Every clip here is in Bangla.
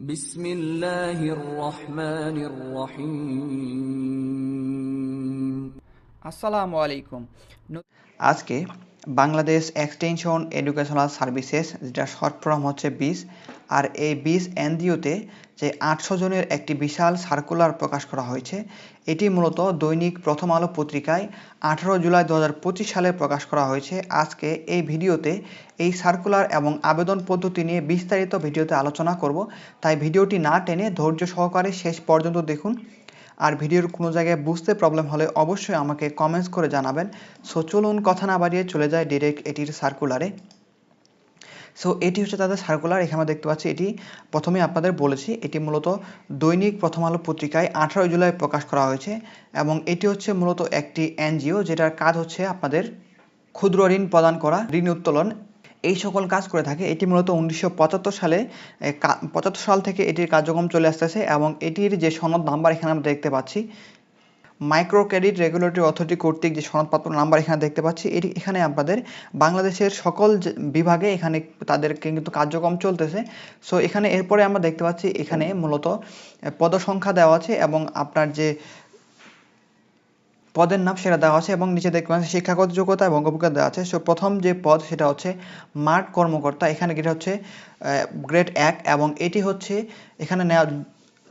بسم الله الرحمن الرحيم আসসালামু আলাইকুম ন- আজকে বাংলাদেশ এক্সটেনশন এডুকেশনাল সার্ভিসেস, যেটা শর্ট ফর্ম হচ্ছে বিস আর এই বিস এনজিওতে যে আটশো জনের একটি বিশাল সার্কুলার প্রকাশ করা হয়েছে, এটি মূলত দৈনিক প্রথম আলো পত্রিকায় আঠারো জুলাই দু হাজার পঁচিশ সালে প্রকাশ করা হয়েছে। আজকে এই ভিডিওতে এই সার্কুলার এবং আবেদন পদ্ধতি নিয়ে বিস্তারিত ভিডিওতে আলোচনা করব। তাই ভিডিওটি না টেনে ধৈর্য সহকারে শেষ পর্যন্ত দেখুন। আর ভিডিওর কোনো জায়গায় বুঝতে প্রবলেম হলে অবশ্যই আমাকে কমেন্টস করে জানাবেন। সো চলুন কথা না বাড়িয়ে চলে যায় ডিরেক্ট এটির সার্কুলারে সো এটি হচ্ছে তাদের সার্কুলার এখানে দেখতে পাচ্ছি এটি প্রথমে আপনাদের বলেছি, এটি মূলত দৈনিক প্রথম আলো পত্রিকায় আঠারোই জুলাই প্রকাশ করা হয়েছে এবং এটি হচ্ছে মূলত একটি এনজিও, যেটার কাজ হচ্ছে আপনাদের ক্ষুদ্র ঋণ প্রদান করা, ঋণ উত্তোলন এই সকল কাজ করে থাকে, এটি মূলত উনিশশো পঁচাত্তর সালে পঁচাত্তর সাল থেকে এটির কার্যক্রম চলে আসতেছে এবং এটির যে সনদ নাম্বার এখানে আমরা দেখতে পাচ্ছি মাইক্রো ক্রেডিট রেগুলেটরি অথরিটি কর্তৃক যে সনদপত্র নাম্বার এখানে দেখতে পাচ্ছি, এটি এখানে আপনাদের বাংলাদেশের সকল বিভাগে এখানে তাদের কিন্তু কার্যক্রম চলতেছে, সো এখানে এরপরে আমরা দেখতে পাচ্ছি এখানে মূলত পদসংখ্যা দেওয়া আছে এবং আপনার যে পদের নাম সেটা দেওয়া আছে এবং নিচে দেখতে পাচ্ছি শিক্ষাগত যোগ্যতা এবং অভিজ্ঞতা দেওয়া আছে। সো, প্রথম যে পদ সেটা হচ্ছে মাঠ কর্মকর্তা। এখানে যেটা হচ্ছে গ্রেড এক এবং এটি হচ্ছে এখানে নেওয়া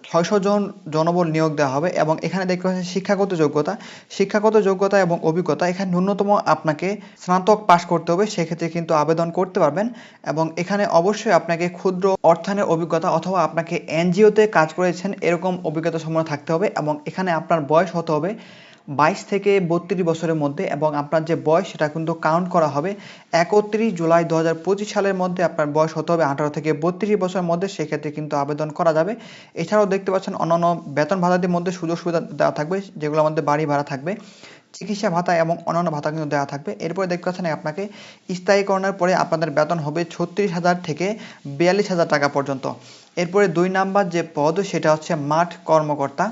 ছয়শো জন জনবল নিয়োগ দেওয়া হবে এবং এখানে দেখতে পাচ্ছেন শিক্ষাগত যোগ্যতা। শিক্ষাগত যোগ্যতা এবং অভিজ্ঞতা, এখানে ন্যূনতম আপনাকে স্নাতক পাশ করতে হবে, সেক্ষেত্রে কিন্তু আবেদন করতে পারবেন এবং এখানে অবশ্যই আপনাকে ক্ষুদ্র অর্থায়নের অভিজ্ঞতা অথবা আপনাকে এনজিওতে কাজ করেছেন এরকম অভিজ্ঞতা সম্পন্ন থাকতে হবে এবং এখানে আপনার বয়স হতে হবে বাইশ থেকে বত্রিশ বছরের মধ্যে এবং আপনার যে বয়স, সেটা কিন্তু কাউন্ট করা হবে একত্রিশ জুলাই দু হাজার পঁচিশ সালের মধ্যে আপনার বয়স হতে হবে আঠারো থেকে বত্রিশ বছরের মধ্যে। সেক্ষেত্রে কিন্তু আবেদন করা যাবে। এছাড়াও দেখতে পাচ্ছেন অন্যান্য বেতন ভাতাদের মধ্যে সুযোগ সুবিধা দেওয়া থাকবে, যেগুলোর মধ্যে বাড়ি ভাড়া থাকবে, চিকিৎসা ভাতা এবং অন্যান্য ভাতা কিন্তু দেওয়া থাকবে। এরপরে দেখতে পাচ্ছেন আপনাকে স্থায়ীকরণের পরে আপনাদের বেতন হবে ছত্রিশ হাজার থেকে বিয়াল্লিশ হাজার টাকা পর্যন্ত। এরপরে দুই নাম্বার যে পদ, সেটা হচ্ছে মাঠ কর্মকর্তা।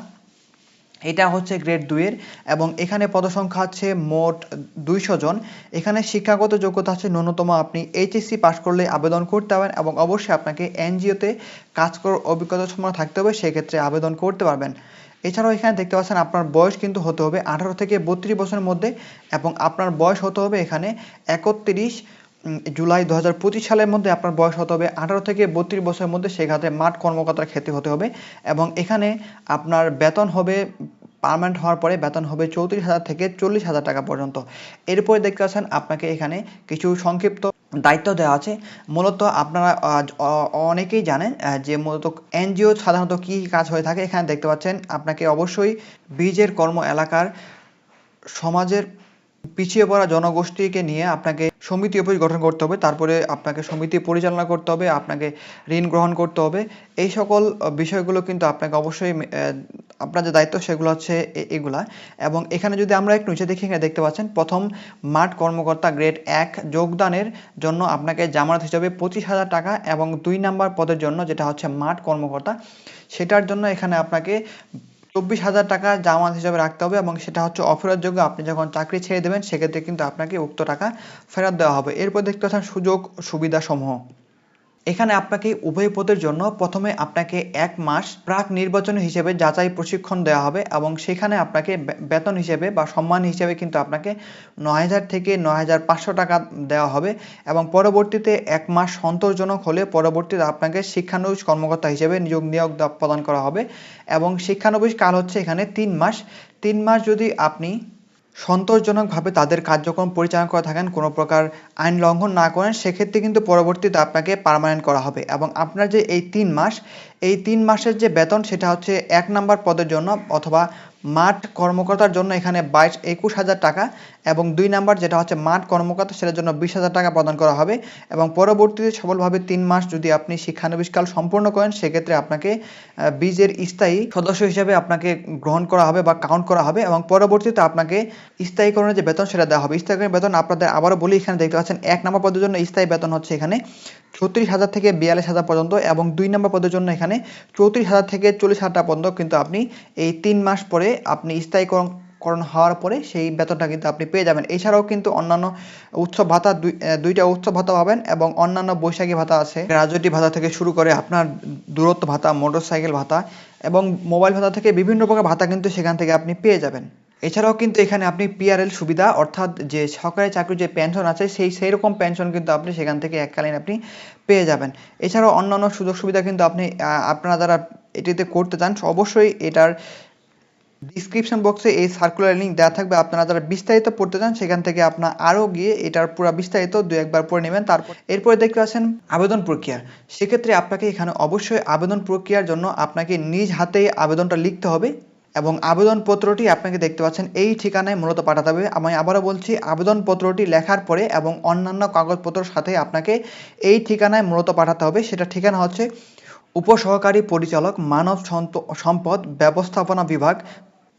এটা হচ্ছে গ্রেড দুইয়ের এবং এখানে পদসংখ্যা আছে মোট দুইশো জন। এখানে শিক্ষাগত যোগ্যতা আছে ন্যূনতম। আপনি এইচএসসি পাশ করলে আবেদন করতে পারবেন এবং অবশ্যই আপনাকে এনজিওতে কাজ করার অভিজ্ঞতা সম্পন্ন থাকতে হবে, সেক্ষেত্রে আবেদন করতে পারবেন। এছাড়াও এখানে দেখতে পাচ্ছেন আপনার বয়স কিন্তু হতে হবে আঠারো থেকে বত্রিশ বছরের মধ্যে, এবং আপনার বয়স হতে হবে এখানে একত্রিশ জুলাই দু হাজার পঁচিশ সালের মধ্যে আপনার বয়স হতে হবে আঠারো থেকে বত্রিশ বছরের মধ্যে সেক্ষেত্রে মাঠ কর্মকর্তার ক্ষেত্রে হতে হবে এবং এখানে আপনার বেতন হবে পার্মানেন্ট হওয়ার পরে বেতন হবে চৌত্রিশ হাজার থেকে চল্লিশ হাজার টাকা পর্যন্ত। এরপরে দেখতে পাচ্ছেন আপনাকে এখানে কিছু সংক্ষিপ্ত দায়িত্ব দেওয়া আছে। মূলত আপনারা অনেকেই জানেন যে মূলত এনজিও সাধারণত কী কাজ হয়ে থাকে, এখানে দেখতে পাচ্ছেন আপনাকে অবশ্যই বীজের কর্ম এলাকার সমাজের পিছিয়ে পড়া জনগোষ্ঠীকে নিয়ে আপনাকে সমিতি অফিস গঠন করতে হবে, তারপরে আপনাকে সমিতি পরিচালনা করতে হবে, আপনাকে ঋণ গ্রহণ করতে হবে। এই সকল বিষয়গুলো কিন্তু আপনাকে অবশ্যই আপনার যে দায়িত্ব সেগুলো হচ্ছে এগুলা। এবং এখানে যদি আমরা একটু নিচে দেখি এখানে দেখতে পাচ্ছেন, প্রথম মাঠ কর্মকর্তা গ্রেড এক যোগদানের জন্য আপনাকে জামানত হিসাবে পঁচিশ হাজার টাকা এবং দুই নাম্বার পদের জন্য যেটা হচ্ছে মাঠ কর্মকর্তা, সেটার জন্য এখানে আপনাকে চব্বিশ হাজার টাকা জামানত হিসাবে রাখতে হবে এবং সেটা হচ্ছে অফেরতযোগ্য আপনি যখন চাকরি ছেড়ে দেবেন, সেক্ষেত্রে কিন্তু আপনাকে উক্ত টাকা ফেরত দেওয়া হবে। এরপর দেখতে পাচ্ছেন সুযোগ সুবিধা সমূহ এখানে আপনাকে উভয় পদের জন্য প্রথমে আপনাকে এক মাস প্রাক নির্বাচনী হিসেবে যাচাই প্রশিক্ষণ দেওয়া হবে এবং সেখানে আপনাকে বেতন হিসেবে বা সম্মান হিসেবে কিন্তু আপনাকে নয় হাজার থেকে নয় হাজার পাঁচশো টাকা দেওয়া হবে এবং পরবর্তীতে এক মাস সন্তোষজনক হলে পরবর্তীতে আপনাকে শিক্ষানবিশ কর্মকর্তা হিসেবে নিয়োগ নিয়োগ প্রদান করা হবে এবং শিক্ষানবিশ কাল হচ্ছে এখানে তিন মাস। তিন মাস যদি আপনি সন্তোষজনকভাবে তাদের কার্যক্রম পরিচালনা করে থাকেন। কোনো প্রকার আইন লঙ্ঘন না করেন, সেক্ষেত্রে কিন্তু পরবর্তীতে আপনাকে পার্মানেন্ট করা হবে। এবং আপনার যে এই তিন মাস, এই তিন মাসের যে বেতন, সেটা হচ্ছে এক নাম্বার পদের জন্য অথবা মাঠ কর্মকর্তার জন্য এখানে বাইশ, একুশ হাজার টাকা এবং দুই নাম্বার যেটা হচ্ছে মাঠ কর্মকর্তা সেটার জন্য বিশ হাজার টাকা প্রদান করা হবে এবং পরবর্তীতে সফলভাবে তিন মাস যদি আপনি শিক্ষানবিষ্কাল সম্পূর্ণ করেন, সেক্ষেত্রে আপনাকে বীজের স্থায়ী সদস্য হিসেবে আপনাকে গ্রহণ করা হবে বা কাউন্ট করা হবে এবং পরবর্তীতে আপনাকে স্থায়ীকরণের যে বেতন সেটা দেওয়া হবে। স্থায়ীকরণের বেতন আপনাদের আবারও বলি, এখানে দেখতে পাচ্ছেন এক নম্বর পদের জন্য স্থায়ী বেতন হচ্ছে এখানে ছত্রিশ হাজার থেকে বিয়াল্লিশ হাজার পর্যন্ত এবং দুই নম্বর পদের জন্য এখানে চৌত্রিশ হাজার থেকে চল্লিশ হাজার পর্যন্ত কিন্তু আপনি এই তিন মাস পরে আপনি স্থায়ীকরণ, করণ হওয়ার পরে সেই বেতনটা কিন্তু আপনি পেয়ে যাবেন। এছাড়াও কিন্তু অন্যান্য উৎসব ভাতা দুইটা উৎসব ভাতা পাবেন এবং অন্যান্য বৈশাখী ভাতা আছে। রাজস্বী ভাতা থেকে শুরু করে আপনার দূরত্ব ভাতা, মোটরসাইকেল ভাতা এবং মোবাইল ভাতা থেকে বিভিন্ন প্রকার ভাতা কিন্তু সেখান থেকে আপনি পেয়ে যাবেন। এছাড়াও কিন্তু এখানে আপনি পিআরএল সুবিধা অর্থাৎ যে সরকারি চাকরির যে পেনশন আছে, সেই সেই রকম পেনশন কিন্তু আপনি সেখান থেকে এককালীন আপনি পেয়ে যাবেন। এছাড়াও অন্যান্য সুযোগ সুবিধা কিন্তু আপনি আপনারা যারা এটিতে করতে চান, অবশ্যই এটার ডিসক্রিপশন বক্সে এই সার্কুলার লিঙ্ক দেওয়া থাকবে। আপনারা যারা বিস্তারিত পড়তে চান, সেখান থেকে আপনার আরও গিয়ে এটার পুরো বিস্তারিত দু একবার পড়ে নেবেন। তারপর এরপরে দেখতে পাচ্ছেন আবেদন প্রক্রিয়া। সেক্ষেত্রে আপনাকে এখানে অবশ্যই আবেদন প্রক্রিয়ার জন্য আপনাকে নিজ হাতে আবেদনটা লিখতে হবে এবং আবেদনপত্রটি আপনাকে দেখতে পাচ্ছেন এই ঠিকানায় মূলত পাঠাতে হবে। আমি আবারও বলছি, আবেদনপত্রটি লেখার পরে এবং অন্যান্য কাগজপত্রের সাথে আপনাকে এই ঠিকানায় মূলত পাঠাতে হবে। সেটা ঠিকানা হচ্ছে উপসহকারী পরিচালক মানব সম্পদ ব্যবস্থাপনা বিভাগ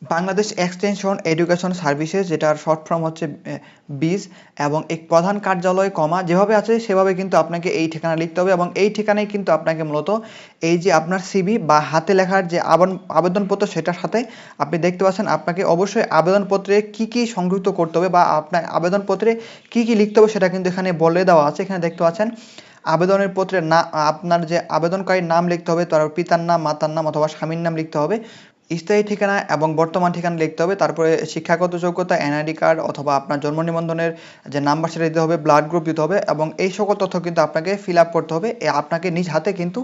বাংলাদেশ এক্সটেনশন এডুকেশন সার্ভিসেস, যেটার শর্ট ফর্ম হচ্ছে বিস এবং এক প্রধান কার্যালয় কমা, যেভাবে আছে সেভাবে কিন্তু আপনাকে এই ঠিকানা লিখতে হবে, এবং এই ঠিকানায় কিন্তু আপনাকে মূলত এই যে আপনার সিবি বা হাতে লেখার যে আবেদন আবেদনপত্র, সেটার সাথে আপনি দেখতে পাচ্ছেন, আপনাকে অবশ্যই আবেদনপত্রে কি কি সংযুক্ত করতে হবে, বা আপনার আবেদনপত্রে কি কি লিখতে হবে, সেটা কিন্তু এখানে বলে দেওয়া আছে, এখানে দেখতে পাচ্ছেন। আবেদনের পত্রে না, আপনার যে আবেদনকারীর নাম লিখতে হবে, তার পিতার নাম, মাতার নাম, অথবা স্বামীর নাম লিখতে হবে। স্থায়ী ঠিকানা এবং বর্তমান ঠিকানা লিখতে হবে। তারপরে শিক্ষাগত যোগ্যতা এনআইডি কার্ড অথবা আপনার জন্ম নিবন্ধনের যে নাম্বার সেটা দিতে হবে ব্লাড গ্রুপ দিতে হবে এবং এই সকল তথ্য কিন্তু আপনাকে ফিল আপ করতে হবে। আপনাকে নিজ হাতে কিন্তু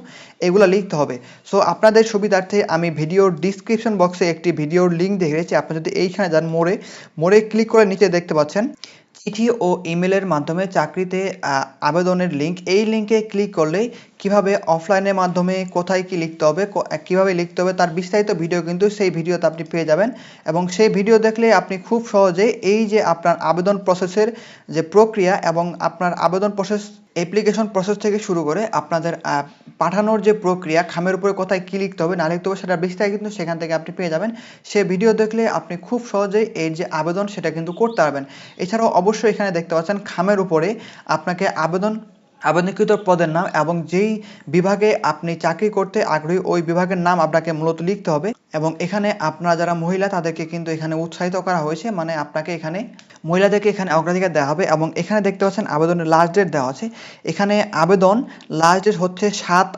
এগুলো লিখতে হবে। সো আপনাদের সুবিধার্থে আমি ভিডিওর ডিসক্রিপশন বক্সে একটি ভিডিওর লিঙ্ক দেখে রেখেছি। আপনি যদি এইখানে যান মোড়ে মোড়ে ক্লিক করে নিচে দেখতে পাচ্ছেন, চিঠি ও ইমেলের মাধ্যমে চাকরিতে আবেদনের লিঙ্ক এই লিঙ্কে ক্লিক করলেই কীভাবে অফলাইনের মাধ্যমে কোথায় কি লিখতে হবে কীভাবে লিখতে হবে তার বিস্তারিত ভিডিও কিন্তু সেই ভিডিওতে আপনি পেয়ে যাবেন। এবং সেই ভিডিও দেখলে আপনি খুব সহজে এই যে আপনার আবেদন প্রসেসের যে প্রক্রিয়া এবং আপনার আবেদন প্রসেস অ্যাপ্লিকেশন প্রসেস থেকে শুরু করে আপনাদের পাঠানোর যে প্রক্রিয়া, খামের উপরে কোথায় কী লিখতে হবে, না লিখতে হবে সেটা বিস্তারিত কিন্তু সেখান থেকে আপনি পেয়ে যাবেন। সে ভিডিও দেখলে আপনি খুব সহজেই এর যে আবেদন সেটা কিন্তু করতে পারবেন। এছাড়াও অবশ্যই এখানে দেখতে পাচ্ছেন খামের উপরে আপনাকে আবেদন আবেদনকৃত পদের নাম এবং যেই বিভাগে আপনি চাকরি করতে আগ্রহী, ওই বিভাগের নাম আপনাকে মূলত লিখতে হবে এবং এখানে আপনারা যারা মহিলা, তাদেরকে কিন্তু এখানে উৎসাহিত করা হয়েছে। মানে আপনাকে এখানে মহিলাদেরকে এখানে অগ্রাধিকার দেওয়া হবে এবং এখানে দেখতে পাচ্ছেন আবেদনের লাস্ট ডেট দেওয়া আছে। এখানে আবেদন লাস্ট ডেট হচ্ছে সাত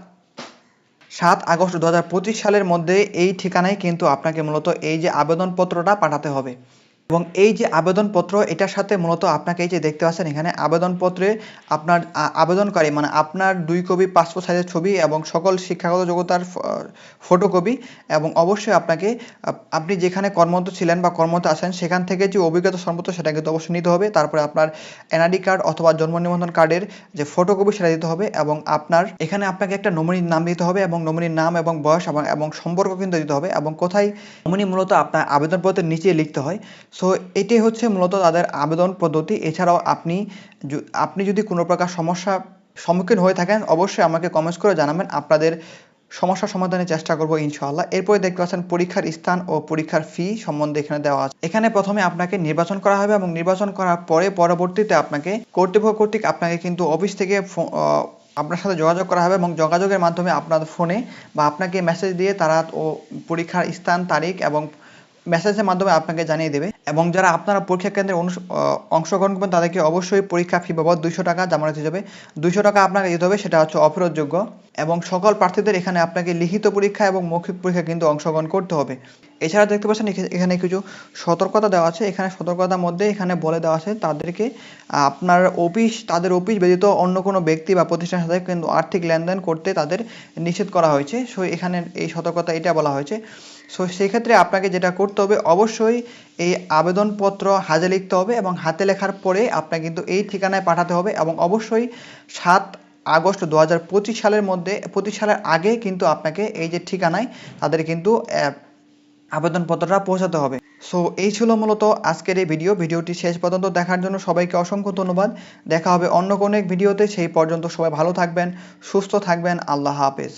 সাত আগস্ট দুহাজার পঁচিশ সালের মধ্যে এই ঠিকানায় কিন্তু আপনাকে মূলত এই যে আবেদনপত্রটা পাঠাতে হবে। এবং এই যে আবেদনপত্র, এটার সাথে মূলত আপনাকে এই যে দেখতে পাচ্ছেন এখানে আবেদনপত্রে আপনার আবেদনকারী মানে আপনার দুই কপি পাসপোর্ট সাইজের ছবি এবং সকল শিক্ষাগত যোগ্যতার ফটোকপি এবং অবশ্যই আপনাকে আপনি যেখানে কর্মরত ছিলেন বা কর্মরত আছেন, সেখান থেকে যে অভিজ্ঞতা সম্পর্ক সেটা কিন্তু অবশ্যই নিতে হবে। তারপরে আপনার এনআইডি কার্ড অথবা জন্ম নিবন্ধন কার্ডের যে ফটোকপি সেটা দিতে হবে এবং আপনার, এখানে আপনাকে একটা নমিনির নাম দিতে হবে এবং নমিনির নাম এবং বয়স এবং সম্পর্ক কিন্তু দিতে হবে এবং কোথায় নমিনি মূলত আপনার আবেদনপত্রের নিচে লিখতে হয়। সো এটি হচ্ছে মূলত তাদের আবেদন পদ্ধতি। এছাড়াও আপনি আপনি যদি কোনো প্রকার সমস্যা সম্মুখীন হয়ে থাকেন, অবশ্যই আমাকে কমেন্টস করে জানাবেন। আপনাদের সমস্যা সমাধানের চেষ্টা করব ইনশাআল্লাহ। এরপরে দেখতে পাচ্ছেন পরীক্ষার স্থান ও পরীক্ষার ফি সম্বন্ধে এখানে দেওয়া আছে। এখানে প্রথমে আপনাকে নির্বাচন করা হবে এবং নির্বাচন করার পরে পরবর্তীতে আপনাকে কর্তৃপক্ষ কর্তৃক আপনাকে কিন্তু অফিস থেকে আপনার সাথে যোগাযোগ করা হবে এবং যোগাযোগের মাধ্যমে আপনার ফোনে বা আপনাকে মেসেজ দিয়ে তারা ও পরীক্ষার স্থান, তারিখ এবং মেসেজের মাধ্যমে আপনাকে জানিয়ে দেবে। এবং যারা আপনারা পরীক্ষা কেন্দ্রে অংশগ্রহণ করবেন, তাদেরকে অবশ্যই পরীক্ষা ফি বাবদ দুইশো টাকা জামানত হিসেবে দুইশো টাকা আপনাকে দিতে হবে, সেটা হচ্ছে অফেরতযোগ্য এবং সকল প্রার্থীদের এখানে আপনাকে লিখিত পরীক্ষা এবং মৌখিক পরীক্ষা কিন্তু অংশগ্রহণ করতে হবে। এছাড়া দেখতে পাচ্ছেন, এখা- এখানে কিছু সতর্কতা দেওয়া আছে। এখানে সতর্কতার মধ্যে এখানে বলে দেওয়া আছে, তাদেরকে, আপনার অফিস, তাদের অফিস ব্যতীত অন্য কোনো ব্যক্তি বা প্রতিষ্ঠানের সাথে কিন্তু আর্থিক লেনদেন করতে তাদের নিষেধ করা হয়েছে। সো এখানে এই সতর্কতা এটা বলা হয়েছে। সো সেই ক্ষেত্রে আপনাকে যেটা করতে হবে, অবশ্যই এই আবেদনপত্র হাতে লিখতে হবে এবং হাতে লেখার পরে আপনাকে কিন্তু এই ঠিকানায় পাঠাতে হবে এবং অবশ্যই সাত আগস্ট দু হাজার পঁচিশ সালের মধ্যে, পঁচিশ সালের আগে কিন্তু আপনাকে এই যে ঠিকানায় তাদের কিন্তু আবেদনপত্রটা পৌঁছাতে হবে। সো এই ছিল মূলত আজকের এই ভিডিও। ভিডিওটি শেষ পর্যন্ত দেখার জন্য সবাইকে অসংখ্য ধন্যবাদ। দেখা হবে অন্য কোনো এক ভিডিওতে। সেই পর্যন্ত সবাই ভালো থাকবেন, সুস্থ থাকবেন। আল্লাহ হাফেজ।